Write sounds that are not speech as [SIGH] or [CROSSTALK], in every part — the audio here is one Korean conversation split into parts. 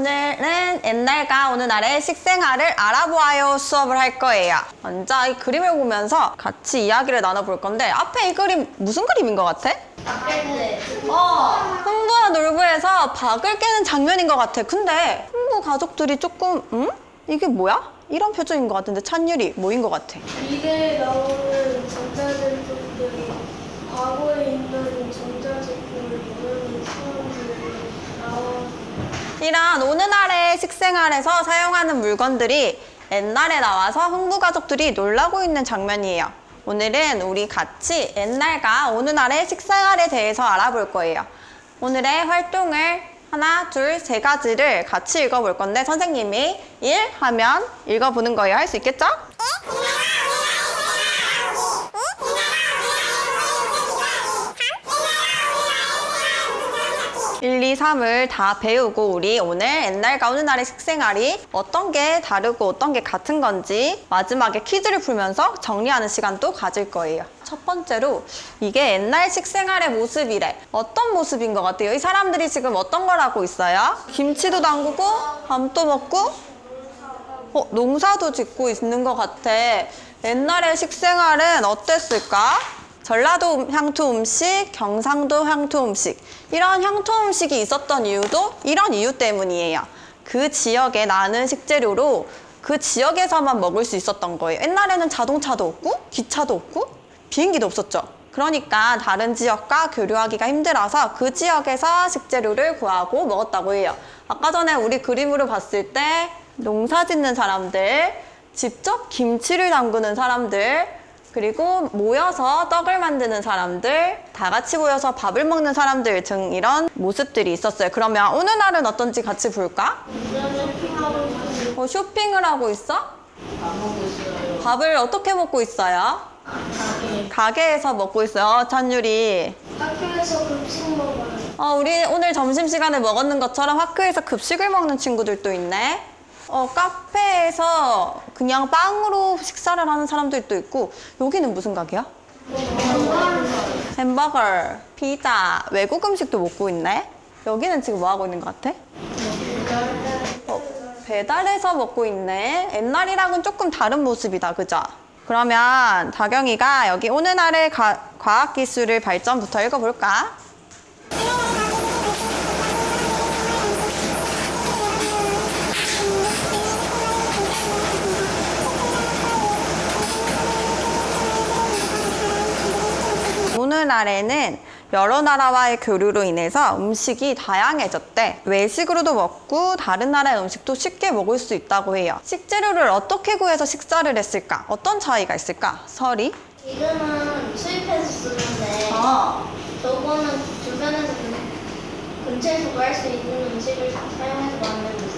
오늘은 옛날과 오늘날의 식생활을 알아보아요 수업을 할 거예요. 먼저 이 그림을 보면서 같이 이야기를 나눠볼 건데 앞에 이 그림 무슨 그림인 것 같아? 어, 흥부와 놀부에서 박을 깨는 장면인 것 같아. 근데 흥부 가족들이 조금 음? 이게 뭐야? 이런 표정인 것 같은데 찬율이 뭐인 것 같아? 미래에 나오는 전자제품들이 과거에 있는 전자제품을 모르는 사람들이 나와 이런 오늘날의 식생활에서 사용하는 물건들이 옛날에 나와서 흥부 가족들이 놀라고 있는 장면이에요. 오늘은 우리 같이 옛날과 오늘날의 식생활에 대해서 알아볼 거예요. 오늘의 활동을 하나, 둘, 세 가지를 같이 읽어볼 건데 선생님이 일 하면 읽어보는 거예요. 할 수 있겠죠? 1, 2, 3을 다 배우고 우리 오늘 옛날과 오늘날의 식생활이 어떤 게 다르고 어떤 게 같은 건지 마지막에 퀴즈를 풀면서 정리하는 시간도 가질 거예요. 첫 번째로 이게 옛날 식생활의 모습이래. 어떤 모습인 것 같아요? 이 사람들이 지금 어떤 걸 하고 있어요? 김치도 담그고 밤도 먹고 어, 농사도 짓고 있는 것 같아. 옛날의 식생활은 어땠을까? 전라도 향토 음식, 경상도 향토 음식. 이런 향토 음식이 있었던 이유도 이런 이유 때문이에요. 그 지역에 나는 식재료로 그 지역에서만 먹을 수 있었던 거예요. 옛날에는 자동차도 없고, 기차도 없고, 비행기도 없었죠. 그러니까 다른 지역과 교류하기가 힘들어서 그 지역에서 식재료를 구하고 먹었다고 해요. 아까 전에 우리 그림으로 봤을 때 농사 짓는 사람들, 직접 김치를 담그는 사람들, 그리고 모여서 떡을 만드는 사람들, 다 같이 모여서 밥을 먹는 사람들 등 이런 모습들이 있었어요. 그러면 오늘날은 어떤지 같이 볼까? 어, 쇼핑을 하고 있어? 밥을 어떻게 먹고 있어요? 가게 가게에서 먹고 있어요, 찬율이. 학교에서 급식 먹어요 어, 우리 오늘 점심시간에 먹었는 것처럼 학교에서 급식을 먹는 친구들도 있네. 어, 카페에서 그냥 빵으로 식사를 하는 사람들도 있고, 여기는 무슨 가게야? 햄버거, 피자, 외국 음식도 먹고 있네. 여기는 지금 뭐 하고 있는 것 같아? 어, 배달해서 먹고 있네. 옛날이랑은 조금 다른 모습이다, 그죠? 그러면 다경이가 여기 오늘날의 가- 과학기술을 발전부터 읽어볼까? 오늘날에는 여러 나라와의 교류로 인해서 음식이 다양해졌대. 외식으로도 먹고 다른 나라의 음식도 쉽게 먹을 수 있다고 해요. 식재료를 어떻게 구해서 식사를 했을까? 어떤 차이가 있을까? 설이? 지금은 수입해서 쓰는데 어. 저거는 주변에서 근- 근처에서 구할 수 있는 음식을 다 사용해서 있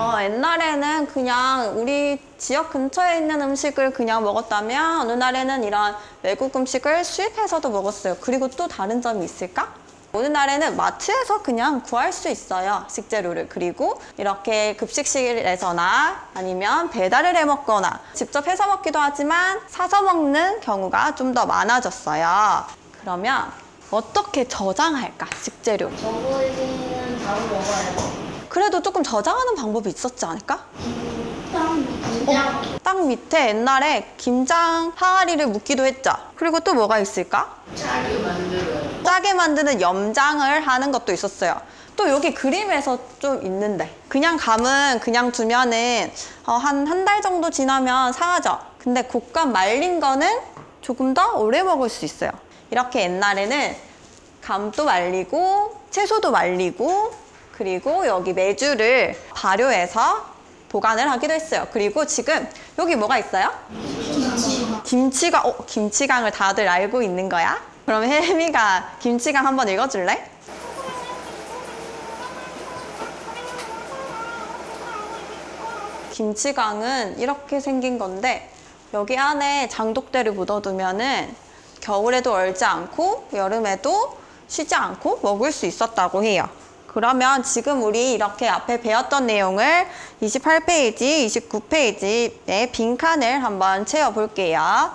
어, 옛날에는 그냥 우리 지역 근처에 있는 음식을 그냥 먹었다면 어느 날에는 이런 외국 음식을 수입해서도 먹었어요. 그리고 또 다른 점이 있을까? 어느 날에는 마트에서 그냥 구할 수 있어요. 식재료를. 그리고 이렇게 급식실에서나 아니면 배달을 해 먹거나 직접 해서 먹기도 하지만 사서 먹는 경우가 좀 더 많아졌어요. 그러면 어떻게 저장할까? 식재료. 저거에는 바로 먹어요 그래도 조금 저장하는 방법이 있었지 않을까? 그냥 땅 밑에 옛날에 김장 항아리를 묻기도 했죠. 그리고 또 뭐가 있을까? 짜게 만들어요 짜게 만드는 염장을 하는 것도 있었어요. 또 여기 그림에서 좀 있는데 그냥 감은 그냥 두면은 어, 한한 달 정도 지나면 상하죠. 근데 곶감 말린 거는 조금 더 오래 먹을 수 있어요. 이렇게 옛날에는 감도 말리고 채소도 말리고 그리고 여기 메주를 발효해서 보관을 하기도 했어요. 그리고 지금 여기 뭐가 있어요? 김치가 어, 김치강을 다들 알고 있는 거야? 그럼 혜미가 김치강 한번 읽어줄래? 김치강은 이렇게 생긴 건데 여기 안에 장독대를 묻어두면은 겨울에도 얼지 않고 여름에도 쉬지 않고 먹을 수 있었다고 해요. 그러면 지금 우리 이렇게 앞에 배웠던 내용을 28페이지, 29페이지의 빈칸을 한번 채워볼게요.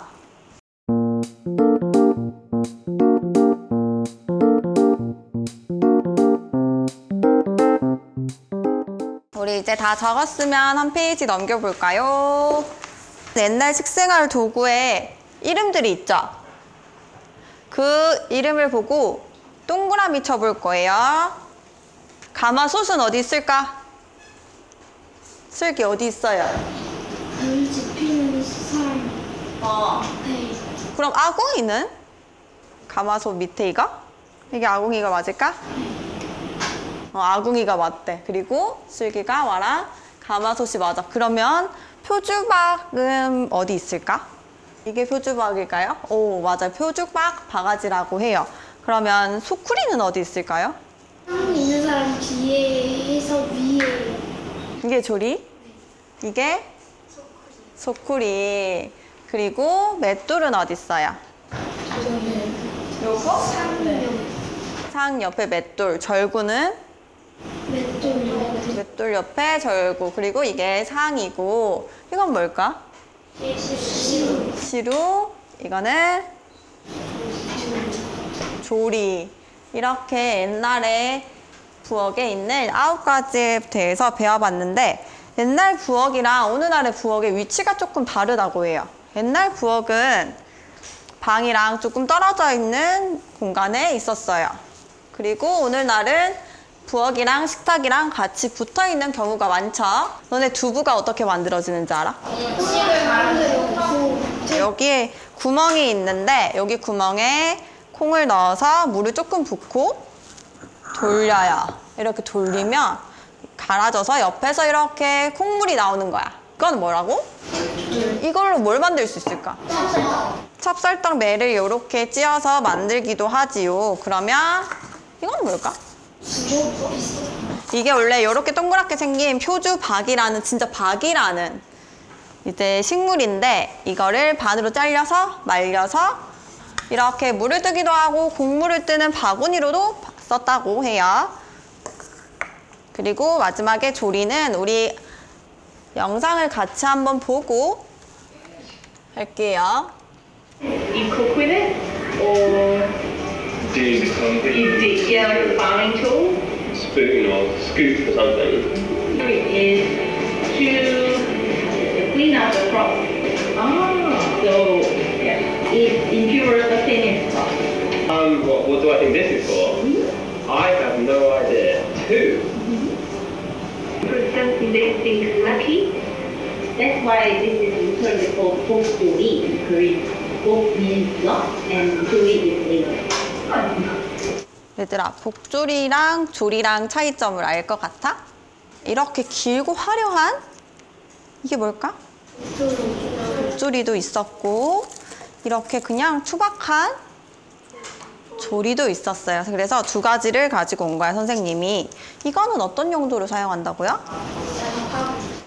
네, 이제 다 적었으면 한 페이지 넘겨볼까요? 옛날 식생활 도구에 이름들이 있죠? 그 이름을 보고 동그라미 쳐볼 거예요. 가마솥은 어디 있을까? 슬기 어디 있어요? 별 지피는 사람 어. 네. 그럼 아궁이는? 가마솥 밑에 이거? 이게 아궁이가 맞을까? 어, 아궁이가 맞대. 그리고 슬기가 와라. 가마솥이 맞아. 그러면 표주박은 어디 있을까? 이게 표주박일까요? 오, 맞아요. 표주박 바가지라고 해요. 그러면 소쿠리는 어디 있을까요? 땅 있는 사람 뒤에 해서 위에 이게 조리? 이게 소쿠리. 그리고 맷돌은 어디 있어요? 요거? 상명 상 옆에 맷돌, 절구는 맷돌 맷돌 옆에 절구. 그리고 이게 상이고 이건 뭘까? 시루 시루. 이거는 조리. 이렇게 옛날에 부엌에 있는 아홉 가지에 대해서 배워봤는데 옛날 부엌이랑 오늘날의 부엌의 위치가 조금 다르다고 해요. 옛날 부엌은 방이랑 조금 떨어져 있는 공간에 있었어요. 그리고 오늘날은 부엌이랑 식탁이랑 같이 붙어 있는 경우가 많죠. 너네 두부가 어떻게 만들어지는지 알아? 여기에 구멍이 있는데 여기 구멍에 콩을 넣어서 물을 조금 붓고 돌려요. 이렇게 돌리면 갈아져서 옆에서 이렇게 콩물이 나오는 거야. 이건 뭐라고? 이걸로 뭘 만들 수 있을까? 찹쌀떡 매를 이렇게 찧어서 만들기도 하지요. 그러면 이건 뭘까? 이게 원래 이렇게 동그랗게 생긴 표주박이라는 진짜 박이라는 이제 식물인데 이거를 반으로 잘려서 말려서 이렇게 물을 뜨기도 하고 곡물을 뜨는 바구니로도 썼다고 해요. 그리고 마지막에 조리는 우리 영상을 같이 한번 보고 할게요. You cook with it, or dig something, you dig, yeah, like a farming tool. spoon or scoop or something. Lucky. That's why this is literally called bokjori in Korean. Bok means luck and jori is labor. 얘들아, 복조리랑 조리랑 차이점을 알 것 같아? 이렇게 길고 화려한 이게 뭘까? 복조리도 있었고 이렇게 그냥 투박한 조리도 있었어요. 그래서 두 가지를 가지고 온 거야, 선생님이. 이거는 어떤 용도로 사용한다고요?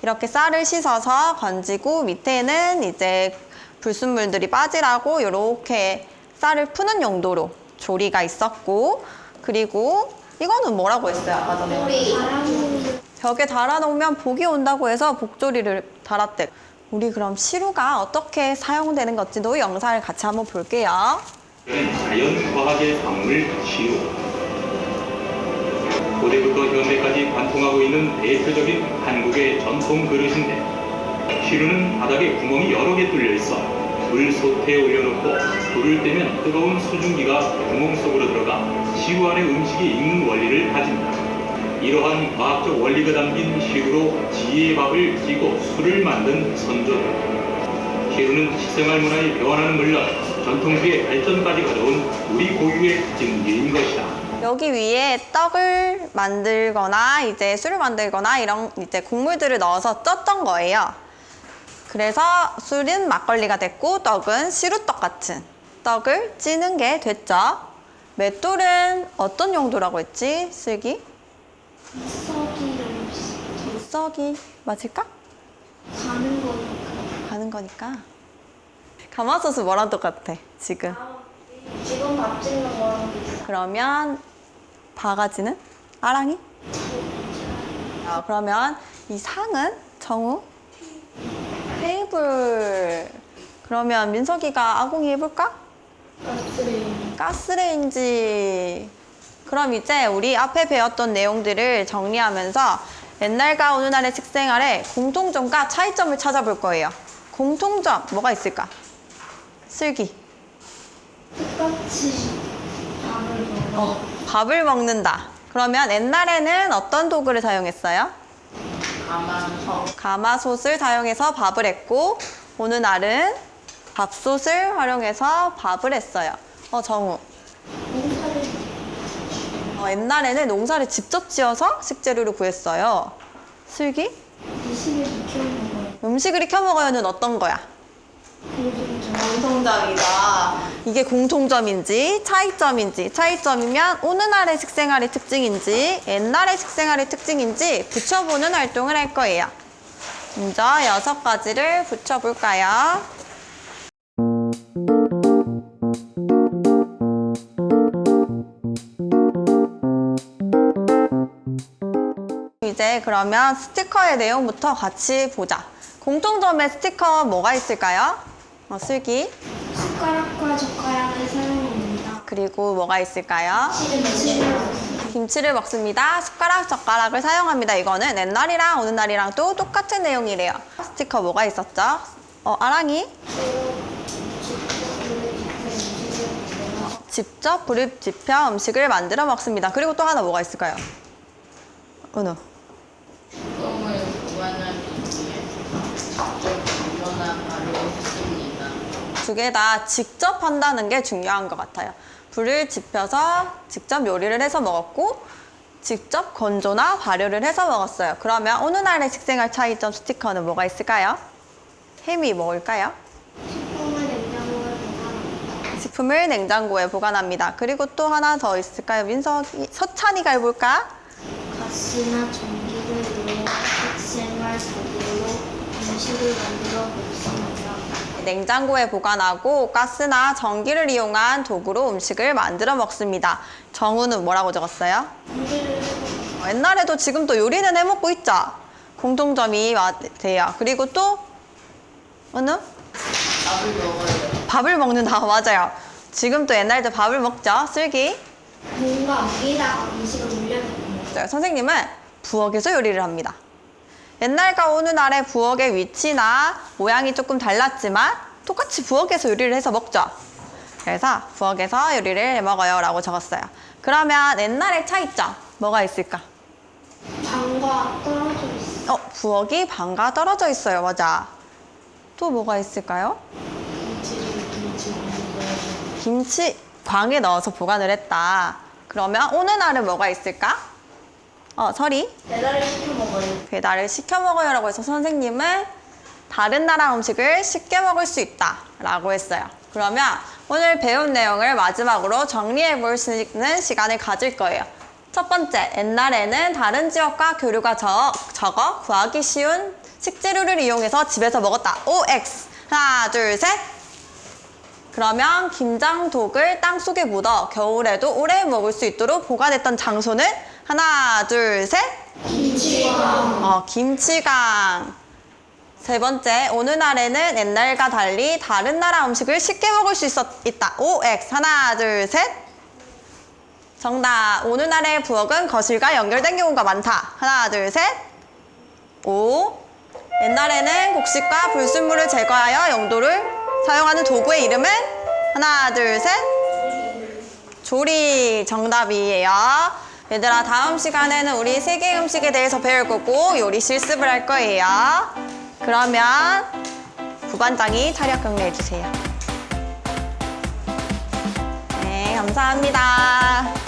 이렇게 쌀을 씻어서 건지고 밑에는 이제 불순물들이 빠지라고 이렇게 쌀을 푸는 용도로 조리가 있었고 그리고 이거는 뭐라고 했어요 아까 전에? 바람을 벽에 달아놓으면 복이 온다고 해서 복조리를 달았대. 우리 그럼 시루가 어떻게 사용되는 건지도 영상을 같이 한번 볼게요. 자연과학의 산물 시루. 고대부터 현대까지 관통하고 있는 대표적인 한국의 전통 그릇인데 시루는 바닥에 구멍이 여러 개 뚫려 있어 불 솥에 올려놓고 불을 떼면 뜨거운 수증기가 구멍 속으로 들어가 시루 안에 음식이 익는 원리를 가진다. 이러한 과학적 원리가 담긴 시루로 지혜의 밥을 찌고 술을 만든 선조들. 시루는 식생활 문화의 변화는 물론 전통주의 발전까지 가져온 우리 고유의 증기인 것이다. 여기 위에 떡을 만들거나 이제 술을 만들거나 이런 이제 곡물들을 넣어서 쪘던 거예요. 그래서 술은 막걸리가 됐고 떡은 시루떡 같은 떡을 찌는 게 됐죠. 맷돌은 어떤 용도라고 했지? 슬기? 썩이랑 비슷해 썩이 맞을까? 가는 거니까 가는 거니까. 가마솥은 뭐랑 똑같아? 지금. 지금 밥 짓는 거랑 비슷해 그러면 바가지는? 아랑이? 아, 그러면 이 상은? 정우? 테이블. 그러면 민석이가 아궁이 해볼까? 가스레인 가스레인지. 그럼 이제 우리 앞에 배웠던 내용들을 정리하면서 옛날과 오늘날의 식생활의 공통점과 차이점을 찾아볼 거예요. 공통점 뭐가 있을까? 슬기. 똑같이 어. 밥을 먹는다. 그러면 옛날에는 어떤 도구를 사용했어요? 가마솥 가마솥을 사용해서 밥을 했고 오늘날은 밥솥을 활용해서 밥을 했어요. 어, 정우. 어, 옛날에는 농사를 직접 지어서 식재료를 구했어요. 슬기? 미식을 익혀 먹어요. 음식을 익혀 먹어요는 어떤 거야? 공통점이다 이게 공통점인지 차이점인지 차이점이면 오늘날의 식생활의 특징인지 옛날의 식생활의 특징인지 붙여보는 활동을 할 거예요. 먼저 여섯 가지를 붙여볼까요? 이제 그러면 스티커의 내용부터 같이 보자. 공통점의 스티커 뭐가 있을까요? 어, 슬기. 숟가락과 젓가락을 사용합니다. 그리고 뭐가 있을까요? 김치를 먹습니다. 숟가락, 젓가락을 사용합니다. 이거는 옛날이랑 오늘날이랑 또 똑같은 내용이래요. 스티커 뭐가 있었죠? 어, 아랑이? 직접 불을 지펴 음식을 만들어 먹습니다. 그리고 또 하나 뭐가 있을까요? 은우. 똥을 보관하기 위해 직접 건조나 발효했습니다 두 개 다 직접 한다는 게 중요한 것 같아요. 불을 지펴서 직접 요리를 해서 먹었고, 직접 건조나 발효를 해서 먹었어요. 그러면 오늘날의 식생활 차이점 스티커는 뭐가 있을까요? 햄이 뭘까요? 식품을 냉장고에 보관합니다. 식품을 냉장고에 보관합니다. 그리고 또 하나 더 있을까요? 민석이, 서찬이가 해볼까? 가스나 전기를 이용해 식생활 도구로 음식을 만들어 먹습니다. 냉장고에 보관하고 가스나 전기를 이용한 도구로 음식을 만들어 먹습니다. 정우는 뭐라고 적었어요? 요리를 어, 옛날에도 지금도 요리는 해 먹고 있죠. 공통점이 와- 돼요. 그리고 또 어느 밥을 먹어요 밥을 먹는다 [LAUGHS] 맞아요. 지금도 옛날도 밥을 먹죠. 슬기. 뭔가 위에다가 음식을 올려놓습니다. 맞아요. 선생님은 부엌에서 요리를 합니다. 옛날과 오늘날의 부엌의 위치나 모양이 조금 달랐지만 똑같이 부엌에서 요리를 해서 먹죠. 그래서 부엌에서 요리를 해 먹어요 라고 적었어요. 그러면 옛날의 차이점 뭐가 있을까? 방과 떨어져 있어. 어, 부엌이 방과 떨어져 있어요. 맞아. 또 뭐가 있을까요? 김치 광에 넣어서 보관을 했다. 그러면 오늘날은 뭐가 있을까? 어, 설이 배달을 시켜 먹어요 배달을 시켜 먹어요 라고 해서 선생님은 다른 나라 음식을 쉽게 먹을 수 있다 라고 했어요. 그러면 오늘 배운 내용을 마지막으로 정리해 볼 수 있는 시간을 가질 거예요. 첫 번째, 옛날에는 다른 지역과 교류가 적, 적어 구하기 쉬운 식재료를 이용해서 집에서 먹었다. OX. 하나, 둘, 셋. 그러면 김장독을 땅속에 묻어 겨울에도 오래 먹을 수 있도록 보관했던 장소는 하나, 둘, 셋. 김치와 어, 김치강. 세 번째, 오늘날에는 옛날과 달리 다른 나라 음식을 쉽게 먹을 수 있었, 있다. OX. 하나, 둘, 셋. 정답. 오늘날의 부엌은 거실과 연결된 경우가 많다. 하나, 둘, 셋. 오. 옛날에는 곡식과 불순물을 제거하여 용도를 사용하는 도구의 이름은 하나, 둘, 셋. 조리 정답이에요. 얘들아, 다음 시간에는 우리 세계 음식에 대해서 배울 거고 요리 실습을 할 거예요. 그러면 부반장이 차렷 경례해 주세요. 네, 감사합니다.